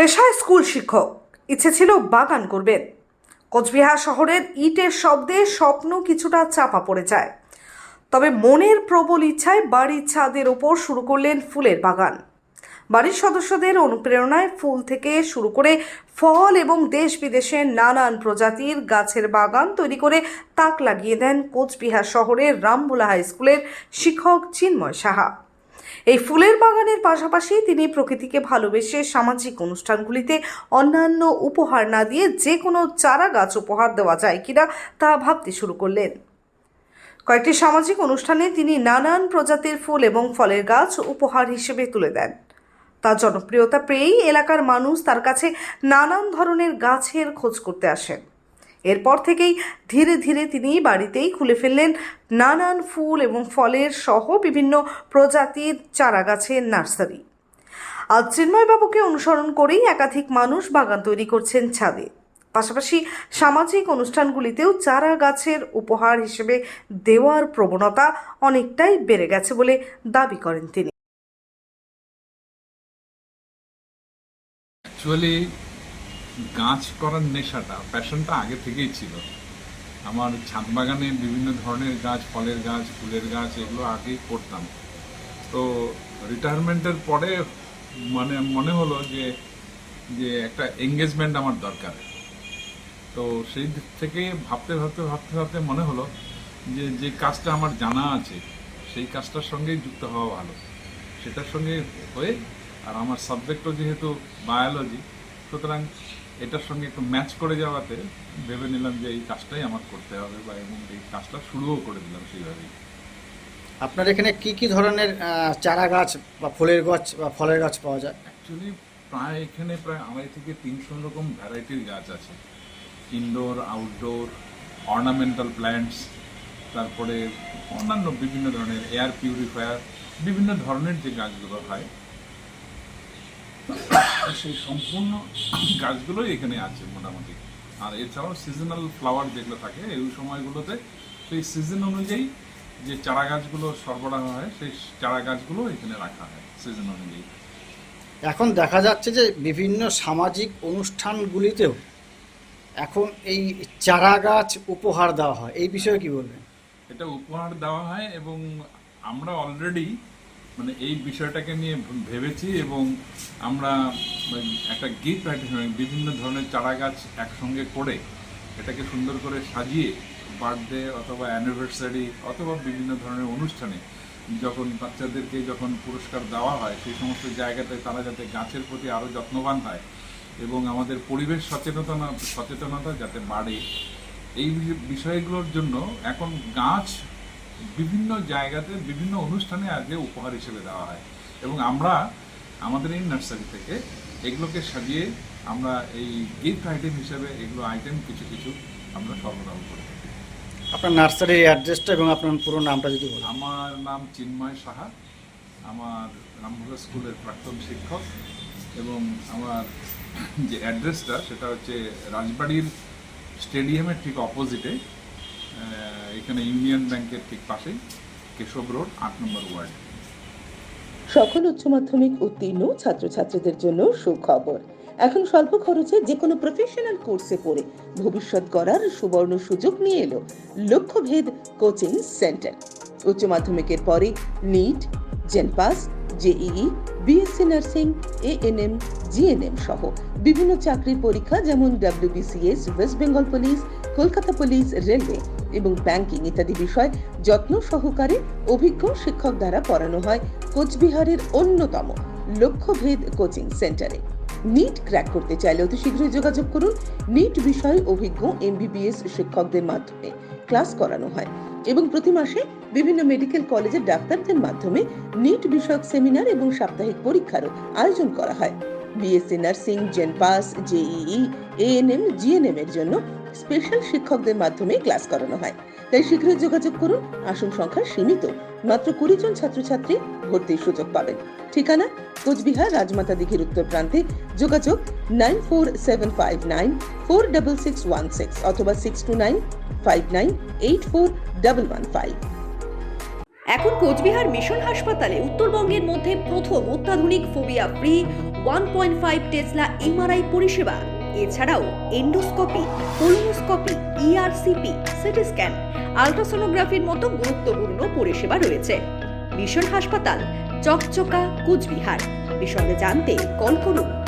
পেশায় স্কুল শিক্ষক, ইচ্ছে ছিল বাগান করবেন। কোচবিহার শহরের ইটের শব্দে স্বপ্ন কিছুটা চাপা পড়ে যায়। তবে মনের প্রবল ইচ্ছায় বাড়ির ছাদের ওপর শুরু করলেন ফুলের বাগান। বাড়ির সদস্যদের অনুপ্রেরণায় ফুল থেকে শুরু করে ফল এবং দেশ বিদেশের নানান প্রজাতির গাছের বাগান তৈরি করে তাক লাগিয়ে দেন কোচবিহার শহরের রামবুলা হাই স্কুলের শিক্ষক চিন্ময় সাহা। এই ফুলের বাগানের পাশাপাশি তিনি প্রকৃতিকে ভালোবেসে সামাজিক অনুষ্ঠানগুলিতে অন্যান্য উপহার না দিয়ে যে কোনো চারা গাছ উপহার দেওয়া যায় কিনা তা ভাবতে শুরু করলেন। কয়েকটি সামাজিক অনুষ্ঠানে তিনি নানান প্রজাতির ফুল এবং ফলের গাছ উপহার হিসেবে তুলে দেন। তার জনপ্রিয়তা পেয়েই এলাকার মানুষ তার কাছে নানান ধরনের গাছের খোঁজ করতে আসেন। এরপর থেকেই ধীরে ধীরে তিনি বাড়িতেই খুলে ফেললেন। নানান ফুল এবং ফলের সহ বিভিন্ন প্রজাতির চারা গাছের নার্সারি। আজ চিন্ময়বাবুকে অনুসরণ করেই একাধিক মানুষ বাগান তৈরি করছেন ছাদে। পাশাপাশি সামাজিক অনুষ্ঠানগুলিতেও চারা গাছের উপহার হিসেবে দেওয়ার প্রবণতা অনেকটাই বেড়ে গেছে বলে দাবি করেন তিনি। গাছ করার নেশাটা, প্যাশনটা আগে থেকেই ছিল। আমার ছাদ বাগানে বিভিন্ন ধরনের গাছ, ফলের গাছ, ফুলের গাছ, এগুলো আগেই করতাম। তো রিটায়ারমেন্টের পরে মানে মনে হলো যে যে একটা এঙ্গেজমেন্ট আমার দরকার। তো সেই দিক থেকে ভাবতে ভাবতে ভাবতে ভাবতে মনে হলো যে যে কাজটা আমার জানা আছে, সেই কাজটার সঙ্গেই যুক্ত হওয়া ভালো। সেটার সঙ্গে হয়ে, আর আমার সাবজেক্টও যেহেতু বায়োলজি সুতরাং এটার সঙ্গে একটু ম্যাচ করে যাওয়াতে ভেবে নিলাম যে এই কাজটাই আমার করতে হবে বা এবং এই কাজটা শুরুও করে দিলাম সেইভাবেই। আপনার এখানে কি কি ধরনের চারা গাছ বা ফুলের গাছ বা ফলের গাছ পাওয়া যায়? অ্যাকচুয়ালি প্রায় এখানে প্রায় আড়াই থেকে তিনশো রকম ভ্যারাইটির গাছ আছে। ইনডোর আউটডোর অর্নামেন্টাল প্ল্যান্টস তারপরে অন্যান্য বিভিন্ন ধরনের এয়ার পিউরিফায়ার বিভিন্ন ধরনের যে গাছগুলো হয় সেই সম্পূর্ণ গাছগুলোই এখানে আছে মোটামুটি। আর এছাড়াও সিজনাল ফ্লাওয়ার যেগুলো থাকে এই সময়গুলোতে সেই সিজন অনুযায়ী যে চারা গাছগুলো সরবরাহ হয় সেই চারা গাছগুলো এখানে রাখা হয় সিজন অনুযায়ী। এখন দেখা যাচ্ছে যে বিভিন্ন সামাজিক অনুষ্ঠানগুলিতেও এখন এই চারা গাছ উপহার দেওয়া হয়। এই বিষয়ে কি বলবেন? এটা উপহার দেওয়া হয় এবং আমরা অলরেডি মানে এই বিষয়টাকে নিয়ে ভেবেছি এবং আমরা একটা গিফট বিভিন্ন ধরনের চারা গাছ একসঙ্গে করে এটাকে সুন্দর করে সাজিয়ে বার্থডে অথবা অ্যানিভার্সারি অথবা বিভিন্ন ধরনের অনুষ্ঠানে যখন বাচ্চাদেরকে যখন পুরস্কার দেওয়া হয়, সেই সমস্ত জায়গাতে তারা যাতে গাছের প্রতি আরও যত্নবান হয় এবং আমাদের পরিবেশ সচেতনতা সচেতনতা যাতে বাড়ে। এই বিষয়গুলোর জন্য এখন গাছ বিভিন্ন জায়গাতে বিভিন্ন অনুষ্ঠানে আগে উপহার হিসেবে দেওয়া হয়। এবং আমরা আমাদের এই নার্সারি থেকে এগুলোকে সাজিয়ে আমরা এই গিফট আইটেম হিসেবে এগুলো আইটেম কিছু কিছু আমরা সরবরাহ করে। থাকি আপনার নার্সারির অ্যাড্রেসটা এবং আপনার পুরো নামটা যদি বলেন। আমার নাম চিন্ময় সাহা। আমার রামভোলা স্কুলের প্রাক্তন শিক্ষক এবং আমার যে অ্যাড্রেসটা সেটা হচ্ছে রাজবাড়ির স্টেডিয়ামের ঠিক অপোজিটে এখানে ইউনিয়ন ব্যাংকের ঠিক পাশেই কেশব রোড, আট নম্বর ওয়ার্ড। সকল উচ্চ মাধ্যমিক উত্তীর্ণ ছাত্রছাত্রীদের জন্য সুখবর। এখন স্বল্প খরচে যে কোনো প্রফেশনাল কোর্সে পড়ে ভবিষ্যৎ গড়ার সুবর্ণ সুযোগ নিয়ে এলো লক্ষ্যভেদ কোচিং সেন্টার উচ্চ মাধ্যমিকের পরে NEET JENPAS JEE BSc nursing ANM GNM সহ বিভিন্ন চাকরির পরীক্ষা যেমন WBCS West Bengal police Kolkata police railway এবং ব্যাংকিং ইত্যাদি বিষয় যত্ন সহকারে অভিজ্ঞ শিক্ষক দ্বারা পড়ানো হয় কোচবিহারের অন্যতম লক্ষ্যভেদ কোচিং সেন্টারে। নিট ক্র্যাক করতে চাইলে অতি শীঘ্রই যোগাযোগ করুন। নিট বিষয়ে অভিজ্ঞ এমবিবিএস শিক্ষকদের মাধ্যমে ক্লাস করানো হয় এবং প্রতি মাসে বিভিন্ন মেডিকেল কলেজের ডাক্তারদের মাধ্যমে নিট বিষয়ক সেমিনার এবং সাপ্তাহিক পরীক্ষারও আয়োজন করা হয়। BSc nursing JENPAS JEE ANM GNM এর জন্য স্পেশাল শিক্ষকদের মাধ্যমে ক্লাস করানো হয়। তাই শীঘ্রই যোগাযোগ করুন। আসন সংখ্যা সীমিত। মাত্র কুড়ি জন ছাত্রছাত্রী ভর্তির সুযোগ পাবেন। ঠিকানা? কোচবিহার, রাজমাতা দিঘির উত্তর প্রান্তে। যোগাযোগ nine four seven five nine four double six one six অথবা six two nine five nine eight four double one five. এখন কোচবিহার মিশন হাসপাতালে উত্তরবঙ্গের মধ্যে প্রথম অত্যাধুনিক phobia free, one point five tesla MRI পরিষেবা। এছাড়াও endoscopy colonoscopy ERCP CT scan আলট্রাসোনোগ্রাফির মতো গুরুত্বপূর্ণ পরিষেবা রয়েছে। মিশন হাসপাতাল, চকচকা, কুচবিহার। বিষয়ে জানতে কল করুন।